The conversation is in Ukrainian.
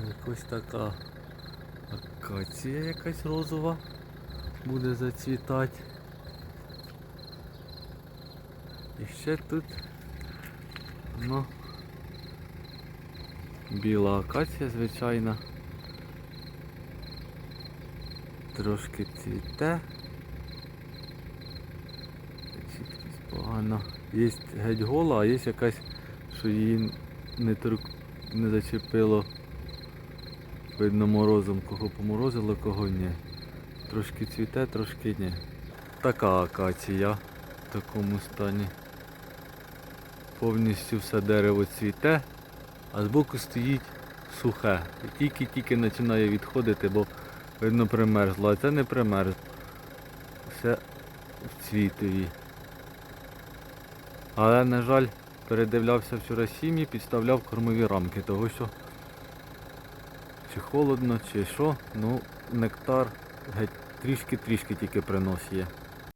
Якось така акація якась розова буде зацвітати. І ще тут ну, біла акація звичайна. Трошки цвіте. Чіткість погано. Є геть гола, а є якась, що її не, торк... не зачепило. Видно морозом, кого поморозило, кого ні. Трошки цвіте, трошки ні. Така акація в такому стані. Повністю все дерево цвіте, а збоку стоїть сухе. Тільки-тільки починає відходити, бо видно примерзло, а це не примерзло. Все в цвітові. Але, на жаль, передивлявся вчора сім'ї, підставляв кормові рамки, того що чи холодно, чи що, ну нектар геть трішки-трішки тільки приносить.